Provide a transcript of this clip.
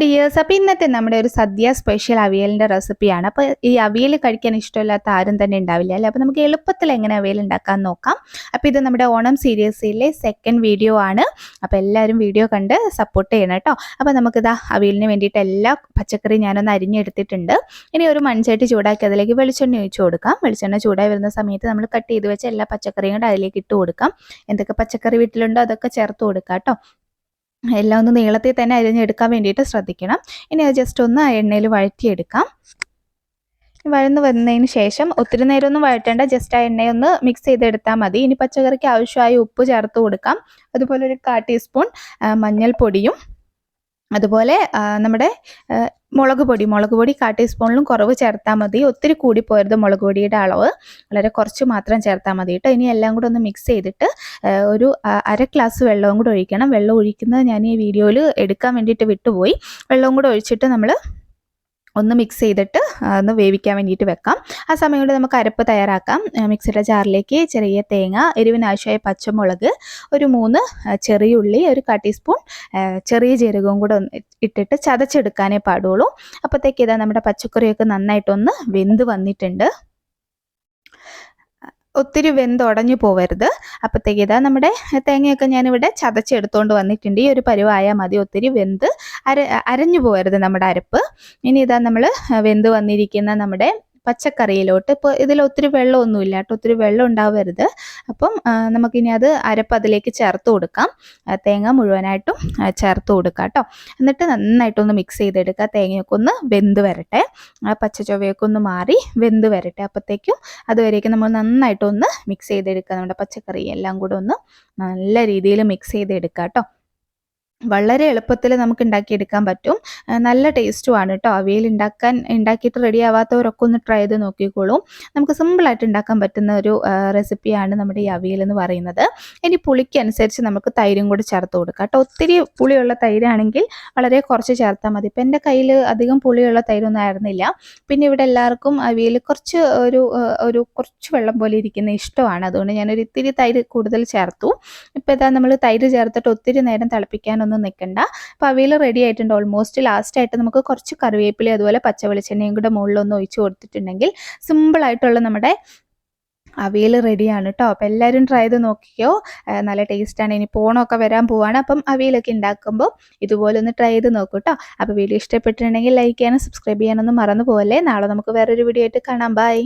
Dears അപ്പോൾ ഇന്നത്തെ നമ്മുടെ ഒരു സദ്യ സ്പെഷ്യൽ അവിയലിന്റെ റെസിപ്പിയാണ് അപ്പോൾ ഈ അവിയൽ കഴിക്കാൻ ഇഷ്ടമില്ലാത്ത ആരും തന്നെ ഉണ്ടാവില്ല അല്ലേ? അപ്പോൾ നമുക്ക് എളുപ്പത്തിൽ എങ്ങനെ അവിയൽ ഉണ്ടാക്കാൻ നോക്കാം. അപ്പോൾ ഇത് നമ്മുടെ ഓണം സീരീസിലെ സെക്കൻഡ് വീഡിയോ ആണ്. അപ്പോൾ എല്ലാവരും വീഡിയോ കണ്ട് സപ്പോർട്ട് ചെയ്യണം കേട്ടോ. അപ്പോൾ നമുക്കിതാ അവിയലിന് വേണ്ടിയിട്ട് എല്ലാ പച്ചക്കറി ഞാനൊന്ന് അരിഞ്ഞെടുത്തിട്ടുണ്ട്. ഇനി ഒരു മൺചട്ടി ചൂടാക്കി അതിലേക്ക് വെളിച്ചെണ്ണ ഒഴിച്ചു കൊടുക്കാം. വെളിച്ചെണ്ണ ചൂടായി വരുന്ന സമയത്ത് നമ്മൾ കട്ട് ചെയ്ത് വെച്ച എല്ലാ പച്ചക്കറിയും കൂടെ അതിലേക്ക് ഇട്ട് കൊടുക്കാം. എന്തൊക്കെ പച്ചക്കറി വീട്ടിലുണ്ടോ അതൊക്കെ ചേർത്ത് കൊടുക്കാം കേട്ടോ. എല്ലാം ഒന്ന് നീളത്തിൽ തന്നെ അരിഞ്ഞെടുക്കാൻ വേണ്ടിയിട്ട് ശ്രദ്ധിക്കണം. ഇനി അത് ജസ്റ്റ് ഒന്ന് എണ്ണയിൽ വഴറ്റിയെടുക്കാം. വഴന്ന് വന്നതിന് ശേഷം ഒത്തിരി നേരമൊന്നും വഴറ്റേണ്ട ജസ്റ്റ് ആ എണ്ണയൊന്ന് മിക്സ് ചെയ്തെടുത്താൽ മതി. ഇനി പച്ചക്കറിക്ക് ആവശ്യമായ ഉപ്പ് ചേർത്ത് കൊടുക്കാം. അതുപോലെ ഒരു കാ ടീസ്പൂൺ മഞ്ഞൾപ്പൊടിയും അതുപോലെ നമ്മുടെ മുളക് പൊടി. മുളക് പൊടി കാ ടീസ്പൂണിലും കുറവ് ചേർത്താൽ മതി. ഒത്തിരി കൂടി കൂടിപ്പോയരുത് മുളക് പൊടിയുടെ അളവ്. വളരെ കുറച്ച് മാത്രം ചേർത്താൽ മതി കേട്ടോ. ഇനി എല്ലാം കൂടെ ഒന്ന് മിക്സ് ചെയ്തിട്ട് ഒരു അര ഗ്ലാസ് വെള്ളവും കൂടെ ഒഴിക്കണം. വെള്ളം ഒഴിക്കുന്നത് ഞാൻ ഈ വീഡിയോയിൽ എടുക്കാൻ വേണ്ടിയിട്ട് വിട്ടുപോയി. വെള്ളവും കൂടെ ഒഴിച്ചിട്ട് നമ്മൾ ഒന്ന് മിക്സ് ചെയ്തിട്ട് ഒന്ന് വേവിക്കാൻ വേണ്ടിയിട്ട് വെക്കാം. ആ സമയം കൊണ്ട് നമുക്ക് അരപ്പ് തയ്യാറാക്കാം. മിക്സിയുടെ ജാറിലേക്ക് ചെറിയ തേങ്ങ എരിവിനാവശ്യമായ പച്ചമുളക് ഒരു മൂന്ന് ചെറിയ ഉള്ളി ഒരു കാ ടീസ്പൂൺ ചെറിയ ജീരകവും കൂടെ ഇട്ടിട്ട് ചതച്ചെടുക്കാനേ പാടുള്ളൂ. അപ്പോഴത്തേക്ക് ഇതാ നമ്മുടെ പച്ചക്കറിയൊക്കെ നന്നായിട്ടൊന്ന് വെന്ത് വന്നിട്ടുണ്ട്. ഒത്തിരി വെന്ത് ഉടഞ്ഞു പോവരുത്. അപ്പോഴത്തേക്ക് ഇതാ നമ്മുടെ തേങ്ങയൊക്കെ ഞാനിവിടെ ചതച്ചെടുത്തുകൊണ്ട് വന്നിട്ടുണ്ട്. ഈ ഒരു പരുവായാൽ മതി. ഒത്തിരി വെന്ത് അര അരഞ്ഞു പോവരുത് നമ്മുടെ അരപ്പ്. ഇനി ഇതാ നമ്മൾ വെന്ത് വന്നിരിക്കുന്ന നമ്മുടെ പച്ചക്കറിയിലോട്ട്. ഇപ്പോൾ ഇതിൽ ഒത്തിരി വെള്ളമൊന്നുമില്ല കേട്ടോ. ഒത്തിരി വെള്ളം ഉണ്ടാവരുത്. അപ്പം നമുക്കിനി അത് അരപ്പ് അതിലേക്ക് ചേർത്ത് കൊടുക്കാം. തേങ്ങ മുഴുവനായിട്ടും ചേർത്ത് കൊടുക്കാം കേട്ടോ എന്നിട്ട് നന്നായിട്ടൊന്ന് മിക്സ് ചെയ്തെടുക്കുക. തേങ്ങയൊക്കെ ഒന്ന് വെന്ത് വരട്ടെ. പച്ച ചൊവ്വയൊക്കെ ഒന്ന് മാറി വെന്ത് വരട്ടെ. അപ്പോഴത്തേക്കും അതുവരേക്കും നമ്മൾ നന്നായിട്ടൊന്ന് മിക്സ് ചെയ്തെടുക്കുക. നമ്മുടെ പച്ചക്കറി എല്ലാം കൂടെ ഒന്ന് നല്ല രീതിയിൽ മിക്സ് ചെയ്തെടുക്കുക കേട്ടോ വളരെ എളുപ്പത്തിൽ നമുക്ക് ഉണ്ടാക്കിയെടുക്കാൻ പറ്റും. നല്ല ടേസ്റ്റുമാണ് കേട്ടോ അവയിൽ ഉണ്ടാക്കാൻ ഉണ്ടാക്കിയിട്ട് റെഡി ആവാത്തവരൊക്കെ ഒന്ന് ട്രൈ ചെയ്ത് നോക്കിക്കോളും. നമുക്ക് സിമ്പിളായിട്ട് ഉണ്ടാക്കാൻ പറ്റുന്ന ഒരു റെസിപ്പിയാണ് നമ്മുടെ ഈ അവിയൽ എന്ന് പറയുന്നത്. ഇനി പുളിക്കനുസരിച്ച് നമുക്ക് തൈരും കൂടി ചേർത്ത് കൊടുക്കാം കേട്ടോ ഒത്തിരി പുളിയുള്ള തൈരാണെങ്കിൽ വളരെ കുറച്ച് ചേർത്താൽ മതി. ഇപ്പം എന്റെ കയ്യിൽ അധികം പുളിയുള്ള തൈരൊന്നും ആയിരുന്നില്ല. പിന്നെ ഇവിടെ എല്ലാവർക്കും അവിയൽ കുറച്ച് ഒരു ഒരു കുറച്ച് വെള്ളം പോലെ ഇരിക്കുന്ന ഇഷ്ടമാണ്. അതുകൊണ്ട് ഞാനൊരു ഇത്തിരി തൈര് കൂടുതൽ ചേർത്തു. ഇപ്പോൾ ഇതാ നമ്മൾ തൈര് ചേർത്തിട്ട് ഒത്തിരി നേരം തിളപ്പിക്കാനൊന്നും നിൽക്കണ്ട അപ്പോൾ അവിയൽ റെഡി ആയിട്ടുണ്ട്. ഓൾമോസ്റ്റ് ലാസ്റ്റ് ആയിട്ട് നമുക്ക് കുറച്ച് കറിവേപ്പില അതുപോലെ പച്ച വെളിച്ചെണ്ണയും കൂടെ മുകളിലൊന്ന് ഒഴിച്ചു കൊടുത്തിട്ടുണ്ടെങ്കിൽ സിമ്പിളായിട്ടുള്ള നമ്മുടെ അവിയൽ റെഡിയാണ് കേട്ടോ അപ്പോൾ എല്ലാവരും ട്രൈ ചെയ്ത് നോക്കിയോ നല്ല ടേസ്റ്റാണ് ഇനി പോണമൊക്കെ വരാൻ പോവാണ്. അപ്പം അവിയലൊക്കെ ഉണ്ടാക്കുമ്പോൾ ഇതുപോലെ ഒന്ന് ട്രൈ ചെയ്ത് നോക്കൂ കേട്ടോ അപ്പോൾ വീഡിയോ ഇഷ്ടപ്പെട്ടിട്ടുണ്ടെങ്കിൽ ലൈക്ക് ചെയ്യാനും സബ്സ്ക്രൈബ് ചെയ്യാനൊന്നും മറന്നു പോകല്ലേ നാളെ നമുക്ക് വേറൊരു വീഡിയോ ആയിട്ട് കാണാം. ബൈ